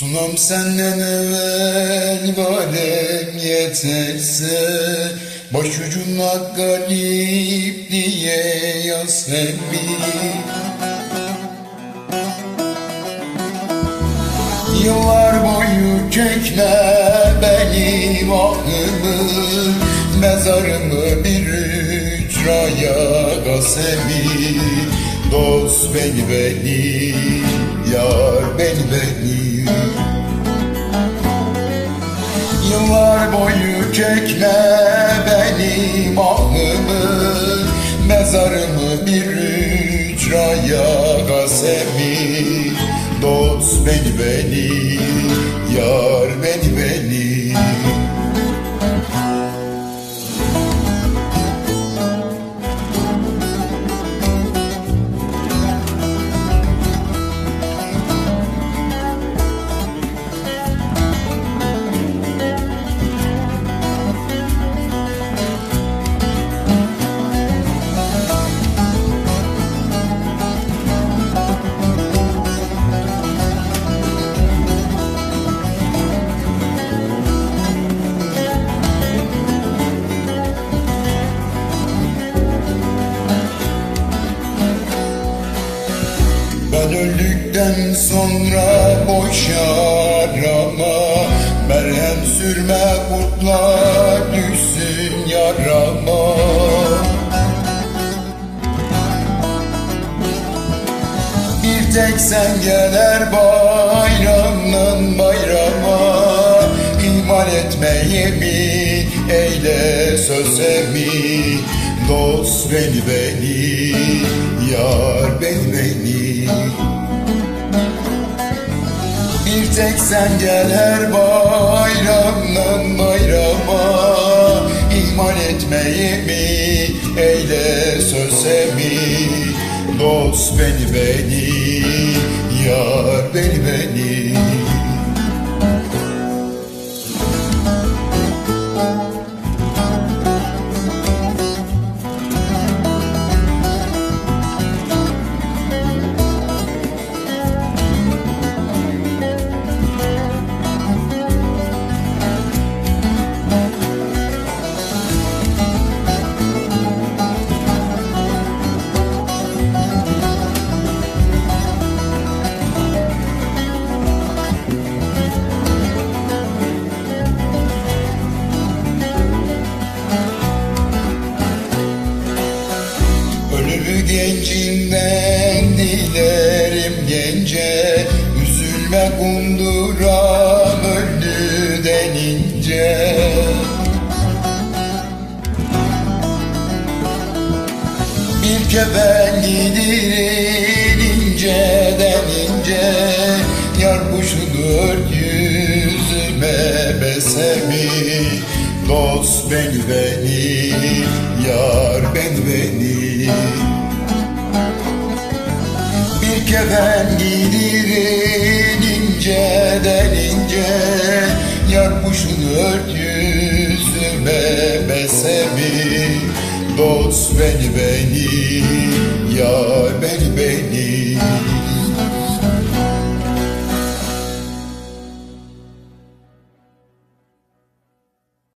Sunam senden evvel varem yeterse Başucuna garip diye yaz hemi Yıllar boyu kökle benim ahımı Mezarımı bir ücraya gasemi Dost beni beni, yar beni beni Mezarımı bir ücraya gasemi Dost beni beni, yar beni öldükten sonra boş arama Merhem sürme kurtlar düşsün yarama. Bir tek sen geler bayramdan bayrama. İhmal etme yemin eyle söz Dost beni beni, yar beni beni Tek sen gel her bayramdan bayrama. İhmal etme yemin eyle söz emin Dost beni beni, yar beni beni gencinden dilerim gence. Üzülme kunduran öldü denince. Bir kefen gidirin inceden ince Yar kuşudur yüzüme besemi Dost beni beni, yar beni beni Bir kefen gidirin inceden ince Yar kuşun ört yüzüme besemi Dost beni beni, yar beni beni